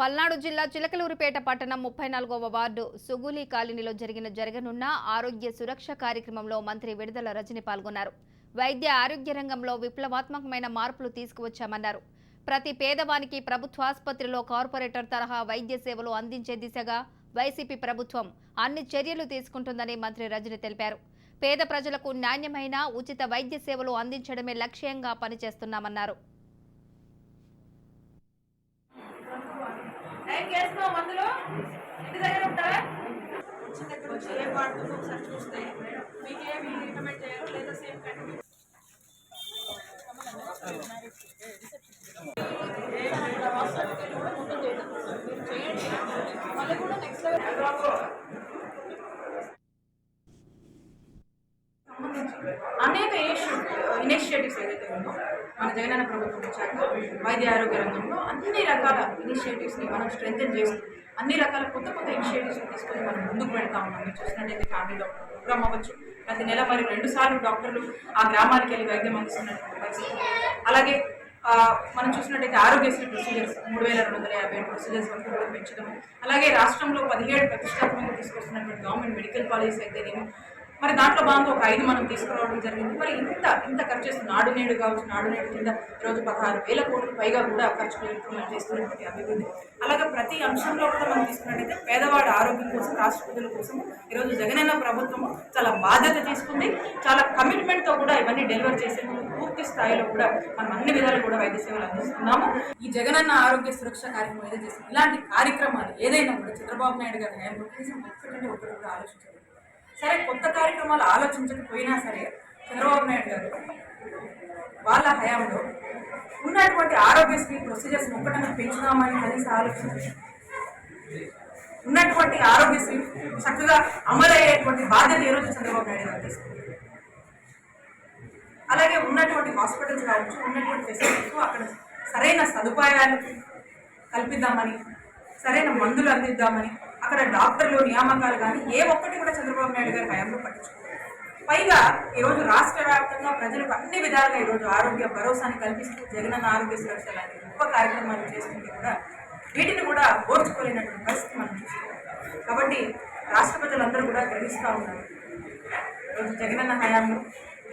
పల్నాడు జిల్లా చిలకలూరిపేట పట్టణం ముప్పై నాలుగవ వార్డు సుగులి కాలనీలో జరిగిన జరగనున్న ఆరోగ్య సురక్ష కార్యక్రమంలో మంత్రి విడుదల రజని పాల్గొన్నారు. వైద్య ఆరోగ్య రంగంలో విప్లవాత్మకమైన మార్పులు తీసుకువచ్చామన్నారు. ప్రతి పేదవానికి ప్రభుత్వ ఆసుపత్రిలో కార్పొరేటర్ తరహా వైద్య సేవలు అందించే దిశగా వైసీపీ ప్రభుత్వం అన్ని చర్యలు తీసుకుంటుందని మంత్రి రజని తెలిపారు. పేద ప్రజలకు నాణ్యమైన ఉచిత వైద్య సేవలు అందించడమే లక్ష్యంగా పనిచేస్తున్నామన్నారు. టైం అందులో. ఇంటి దగ్గర ఉంటారా? వచ్చి ఏ వాడుతుందో ఒకసారి చూస్తే మీకు ఏమి రికమెండ్ చేయాలో లేదా సేమ్ కంటిన్యూ మళ్ళీ కూడా నెక్స్ట్ అనేక ఇనిషియేటివ్స్ ఏదైతే ఉందో మన జగనన్న ప్రభుత్వం వచ్చాక వైద్య ఆరోగ్య రంగంలో అన్ని రకాల ఇనిషియేటివ్స్ని మనం స్ట్రెంగ్తన్ చేస్తూ అన్ని రకాల కొత్త కొత్త ఇనిషియేటివ్స్ తీసుకొని మనం ముందుకు పెడతా ఉన్నాం. మీరు చూసినట్టయితే ఫ్యామిలీ డాక్టర్ ప్రోగ్రామ్ అవ్వచ్చు. ప్రతి నెల మరి రెండు సార్లు డాక్టర్లు ఆ గ్రామానికి వెళ్ళి వైద్యం అందిస్తున్నటువంటి పరిస్థితి. అలాగే మనం చూసినట్టయితే ఆరోగ్యశ్రీ ప్రొసీజర్స్ మూడు వేల రెండు వందల యాభై ఏడు ప్రొసీజర్స్ వరకు కూడా పెంచడం అలాగే రాష్ట్రంలో పదిహేడు ప్రతిష్టాత్మకంగా తీసుకొస్తున్నటువంటి గవర్నమెంట్ మెడికల్ కాలేజెస్ అయితేనేమి మరి దాంట్లో భాగంగా ఒక ఐదు మనం తీసుకురావడం జరిగింది. మరి ఇంత ఇంత ఖర్చు చేస్తుంది నాడు నేడు కావచ్చు నాడు నేడు కింద ఈరోజు పదహారు వేల కోట్లు పైగా కూడా ఖర్చు మనం చేస్తున్నటువంటి అభివృద్ధి. అలాగే ప్రతి అంశంలో కూడా మనం తీసుకున్నట్టయితే పేదవాడి ఆరోగ్యం కోసం రాష్ట్ర ప్రజల కోసం ఈరోజు జగనన్న ప్రభుత్వం చాలా బాధ్యత తీసుకుంది. చాలా కమిట్మెంట్తో కూడా ఇవన్నీ డెలివర్ చేసేందుకు పూర్తి స్థాయిలో కూడా మనం అన్ని విధాలు కూడా వైద్య సేవలు అందిస్తున్నాము. ఈ జగనన్న ఆరోగ్య సురక్ష కార్యక్రమం ఏదైతే ఇలాంటి కార్యక్రమాలు ఏదైనా కూడా చంద్రబాబు నాయుడు గారు హయాంలో కనీసం ఒకటి కూడా ఆలోచించలేదు సరే కొత్త కార్యక్రమాలు ఆలోచించకపోయినా సరే చంద్రబాబు నాయుడు గారు వాళ్ళ హయాంలో ఉన్నటువంటి ఆరోగ్యశ్రీ ప్రొసీజర్స్ ఒక్కటంగా పెంచుదామని కనీసం ఆలోచించారు ఉన్నటువంటి ఆరోగ్యశ్రీ చక్కగా అమలయ్యేటువంటి బాధ్యత ఈరోజు చంద్రబాబు నాయుడు గారు తీసుకుంది అలాగే ఉన్నటువంటి హాస్పిటల్స్ కావచ్చు ఉన్నటువంటి ఫెసిలిటీస్ అక్కడ సరైన సదుపాయాలు కల్పిద్దామని సరైన మందులు అందిద్దామని అక్కడ డాక్టర్లు నియామకాలు కానీ ఏ ఒక్కటి కూడా చంద్రబాబు నాయుడు గారి హయాంలో పట్టించుకోలేదు. పైగా ఈరోజు రాష్ట్ర వ్యాప్తంగా ప్రజలకు అన్ని విధాలుగా ఈరోజు ఆరోగ్య భరోసాని కల్పిస్తూ జగనన్న ఆరోగ్య సురక్ష లాంటి గొప్ప కార్యక్రమాలు చేస్తుంటే కూడా వీటిని కూడా ఓర్చుకోలేనటువంటి పరిస్థితి మనం చూసుకోవాలి కాబట్టి రాష్ట్ర ప్రజలందరూ కూడా గ్రహిస్తూ ఉన్నారు. ఈరోజు జగనన్న హయాంలో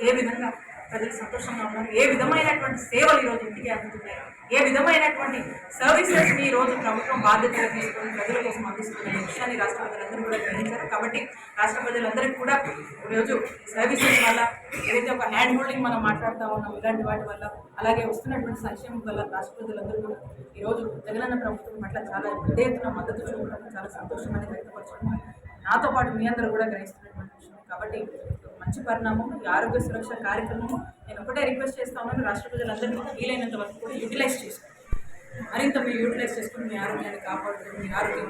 ఏ విధంగా ప్రజలు సంతోషంగా ఉన్నారు. ఏ విధమైనటువంటి సేవలు ఈరోజు ఇంటికి అందుతున్నాయి? ఏ విధమైనటువంటి సర్వీసెస్ ఈ రోజు ప్రభుత్వం బాధ్యతగా తీసుకొని ప్రజల కోసం అందిస్తున్న విషయాన్ని రాష్ట్ర ప్రజలందరూ కూడా గ్రహించారు. కాబట్టి రాష్ట్ర ప్రజలందరికీ కూడా ఈరోజు సర్వీసెస్ వల్ల ఏదైతే ఒక హ్యాండ్ హోల్డింగ్ మనం మాట్లాడుతూ ఉన్నాం ఇలాంటి వాటి వల్ల అలాగే వస్తున్నటువంటి సంక్షేమం వల్ల రాష్ట్ర ప్రజలందరూ కూడా ఈరోజు జగనన్న ప్రభుత్వం పట్ల చాలా పెద్ద ఎత్తున మద్దతు చూపడం చాలా సంతోషం అనేది వ్యక్తపరచుకున్నాం నాతో పాటు మీ అందరూ కూడా గ్రహిస్తున్నటువంటి విషయం. కాబట్టి మంచి పరిణామం ఈ ఆరోగ్య సురక్ష కార్యక్రమం నేను ఒకటే రిక్వెస్ట్ చేస్తా ఉన్నాను. రాష్ట్ర ప్రజలందరినీ వీలైనంత వరకు కూడా యూటిలైజ్ చేసుకోండి. మరింత మీరు యూటిలైజ్ చేసుకుని మీ ఆరోగ్యాన్ని కాపాడుకుని మీ ఆరోగ్యం